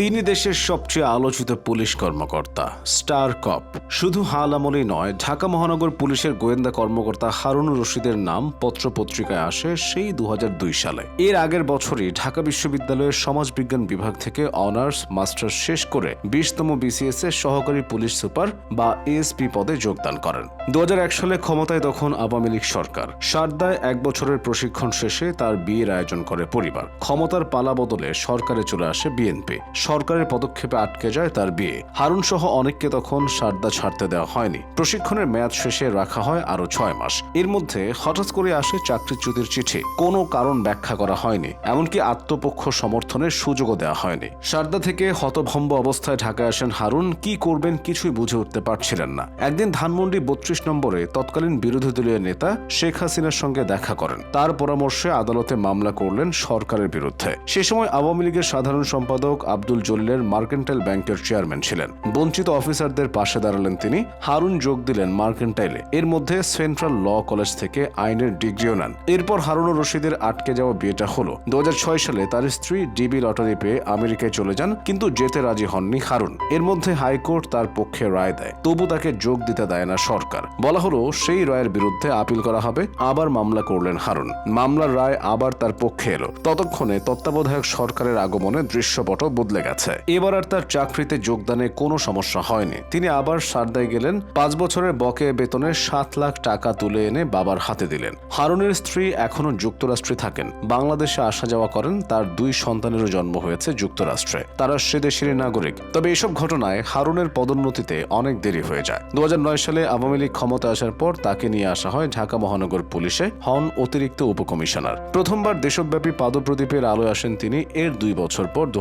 তিনি দেশের সবচেয়ে আলোচিত পুলিশ কর্মকর্তা, স্টার কপ। শুধু হাল আমলেই নয়, ঢাকা মহানগর পুলিশের গোয়েন্দা কর্মকর্তা হারুনুর রশিদের নাম পত্রপত্রিকায় আসে সেই দুহাজার দুই সালে। এর আগের বছরই ঢাকা বিশ্ববিদ্যালয়ের সমাজবিজ্ঞান বিভাগ থেকে অনার্স, মাস্টার্স শেষ করে বিশতম বিসিএস এর সহকারী পুলিশ সুপার বা এএসপি পদে যোগদান করেন। দু হাজার এক সালে ক্ষমতায় তখন আওয়ামী লীগ সরকার। সারদায় এক বছরের প্রশিক্ষণ শেষে তার বিয়ের আয়োজন করে পরিবার। ক্ষমতার পালা বদলে সরকারে চলে আসে বিএনপি। সরকারের পদক্ষেপে আটকে যায় তার বিয়ে। হারুন সহ অনেককে তখন সারদা ছাড়তে দেওয়া হয়নি। প্রশিক্ষণের মেয়াদ শেষে রাখা হয় আরও ছয় মাস। এর মধ্যে হঠাৎ করে আসে চাকরিচ্যুতির চিঠি। কোনো কারণ ব্যাখ্যা করা হয়নি, এমনকি আত্মপক্ষ সমর্থনের সুযোগও দেওয়া হয়নি। সারদা থেকে হতভম্ব অবস্থায় ঢাকায় আসেন হারুন। কি করবেন কিছুই বুঝে উঠতে পারছিলেন না। একদিন ধানমন্ডি বত্রিশ নম্বরে তৎকালীন বিরোধী দলীয় নেতা শেখ হাসিনার সঙ্গে দেখা করেন। তার পরামর্শে আদালতে মামলা করলেন সরকারের বিরুদ্ধে। সে সময় আওয়ামী লীগের সাধারণ সম্পাদক আব্দুল জলিলের মার্কেন্টাইল ব্যাংকের চেয়ারম্যান ছিলেন। বঞ্চিত অফিসারদের পাশে দাঁড়ালেন তিনি। হারুন যোগ দিলেন মার্কেন্টাইলে। এর মধ্যে সেন্ট্রাল ল কলেজ থেকে আইনের ডিগ্রিও নেন। এরপর হারুনুর রশিদের আটকে যাওয়া বিয়েটা হলো। দু সালে তার স্ত্রী ডিবি লটারি পেয়ে আমেরিকায় চলে যান, কিন্তু যেতে রাজি হননি হারুন। এর মধ্যে হাইকোর্ট তার পক্ষে রায় দেয়। তবু তাকে যোগ দিতে দেয় না সরকার। বলা হলো, সেই রায়ের বিরুদ্ধে আপিল করা হবে, আবার মামলা করলেন হারুন। মামলার রায় আবার তার পক্ষে এলো। ততক্ষণে তত্ত্বাবধায়ক সরকারের আগমনে দৃশ্যপট বদলে গেছে। এবার আর তার চাকরিতে যোগদানে কোনো সমস্যা হয়নি। তিনি আবার সারদায় গেলেন, পাঁচ বছরের বকেয়া বেতনে সাত লাখ টাকা তুলে এনে বাবার হাতে দিলেন। হারুনের স্ত্রী এখনও যুক্তরাষ্ট্রে থাকেন। বাংলাদেশে আসা যাওয়া করেন, তার দুই সন্তানেরও জন্ম হয়েছে যুক্তরাষ্ট্রে। তারা সে দেশেরই নাগরিক। তবে এসব ঘটনায় হারুনের পদোন্নতিতে অনেক দেরি হয়ে যায়। দু হাজার নয় সালে আওয়ামী লীগ ক্ষমতা আসার পর তাকে নিয়ে আসা হয় ঢাকা মহানগর পুলিশে, হন অতিরিক্ত উপকমিশনার। প্রথমবার দেশব্যাপী পাদপ্রদীপের আলোয় আসেন তিনি, এর দুই বছর পর দু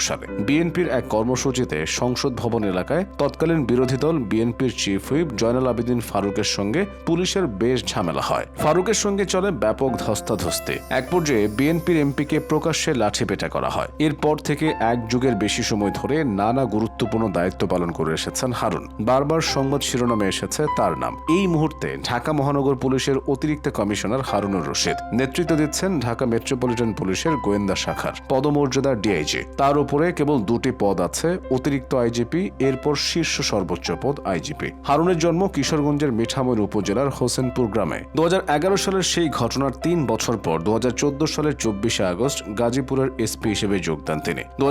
সালে। বিএনপির এক কর্মসূচিতে সংসদ ভবন এলাকায় তৎকালীন বিরোধী দল বিএনপির চিফ হুইপ জয়নাল আবেদিন ফারুকের সঙ্গে পুলিশের বেশ ঝামেলা হয়। ফারুকের সঙ্গে চলে ব্যাপক ধস্তাধস্তি। এক পর্যায়ে বিএনপির এমপিকে প্রকাশ্যে লাঠিপেটা করা হয়। এরপর থেকে এক যুগের বেশি সময় ধরে নানা গুরুত্বপূর্ণ দায়িত্ব পালন করে এসেছেন হারুন। বারবার সংবাদ শিরোনামে এসেছে তার নাম। এই মুহূর্তে ঢাকা মহানগর পুলিশের অতিরিক্ত কমিশনার হারুনুর রশিদ নেতৃত্ব দিচ্ছেন ঢাকা মেট্রোপলিটন পুলিশের গোয়েন্দা শাখার পদমর্যাদার ডিআইজি। তার উপরে কেবল দুটি পদ আছে, অতিরিক্ত আইজিপি এরপর শীর্ষ সর্বোচ্চ পদ আইজিপি হারুনের জন্ম কিশোরগঞ্জের মিঠামইর উপজেলার হোসেনপুর গ্রামে। দু সালের সেই ঘটনার তিন বছর পর দু সালের চব্বিশে আগস্ট গাজীপুরের এসপি হিসেবে যোগদান তিনি। দু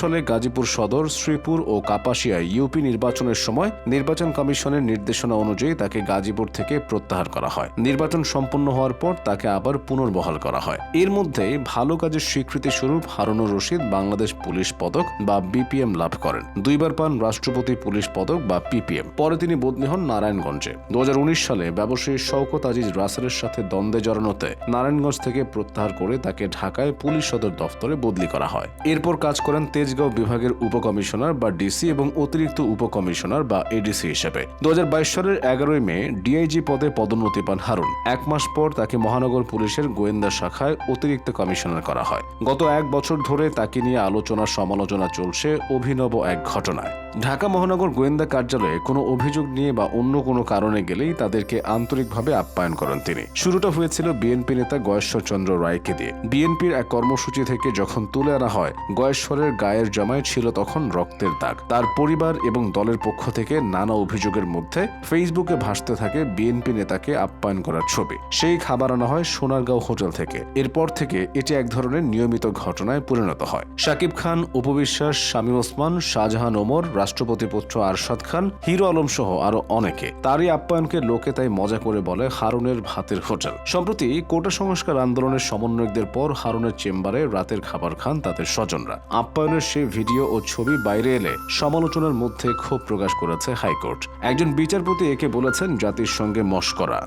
সালে গাজীপুর সদর, শ্রীপুর ও কাপাসিয়ায় ইউপি নির্বাচনের সময় নির্বাচন কমিশনের নির্দেশনা অনুযায়ী তাকে গাজীপুর থেকে প্রত্যাহার করা হয়। নির্বাচন সম্পন্ন হওয়ার পর তাকে আবার পুনর্বহাল করা হয়। এর মধ্যে ভালো কাজের স্বীকৃতি স্বরূপ হারুনুর রশিদ বাংলাদেশ পুলিশ পদক বা বিপিএম লাভ করেন। দুইবার পান রাষ্ট্রপতি পুলিশ পদক বা পিপিএম পরে তিনি বদলি হন নারায়ণগঞ্জে। দু সালে ব্যবসায়ী শওকত আজিজ রাসেলের সাথে দ্বন্দ্বে জড়ানোতে নারায়ণগঞ্জ থেকে প্রত্যাহার করে তাকে ঢাকায় পুলিশ সদর দফতরে বদলি করা হয়। এরপর কাজ করেন তেজগাঁও বিভাগের উপকমিশনার বা ডিসি এবং অতিরিক্ত উপকমিশনার বা এডিসি হিসেবে। দু হাজার বাইশ সালের এগারোই মে ডিআইজি পদে পদোন্নতি পান হারুন। এক মাস পর তাকে মহানগর পুলিশের গোয়েন্দা শাখায় অতিরিক্ত কমিশনার করা হয়। গত এক বছর ধরে তাকে নিয়ে আলোচনা সমালোচনা চলছে অভিনব এক ঘটনায়। ঢাকা মহানগর গোয়েন্দা কার্যালয়ে কোনো অভিযোগ নিয়ে বা অন্য কোনো কারণে গেলেই তাদেরকে আন্তরিকভাবে আপ্যায়ন করেন তিনি। শুরুটা হয়েছিল বিএনপি নেতা গয়েশ্বর চন্দ্র রায়কে দিয়ে। বিএনপির এক কর্মসূচি থেকে যখন তুলে আনা হয়, গয়েশ্বরের গায়ের জমায় ছিল তখন রক্তের দাগ। তার পরিবার এবং দলের পক্ষ থেকে নানা অভিযোগের মধ্যে ফেসবুকে ভাসতে থাকে বিএনপি নেতাকে আপ্যায়ন করার ছবি। সেই খাবার আনা হয় সোনারগাঁও হোটেল থেকে। এরপর থেকে এটি এক ধরনের নিয়মিত ঘটনায় পরিণত হয়। শাকিব খান উপবিশ্বাস শামীম ওসমান, শাহজাহান ওমর রাষ্ট্রপতি পুত্র আরশাদ খান, হিরো আলম সহ আরও অনেকে। তারই আপ্যায়নকে লোকে তাই মজা করে বলে হারুনের ভাতের হোটেল। সম্প্রতি কোটা সংস্কার আন্দোলনের সমন্বয়কদের পর হারুনের চেম্বারে রাতের খাবার খান তাদের স্বজনরা। আপ্যায়নের সেই ভিডিও ও ছবি বাইরে এলে সমালোচনার মধ্যে ক্ষোভ প্রকাশ করেছে হাইকোর্ট। একজন বিচারপতি একে বলেছেন জাতির সঙ্গে মস্করা।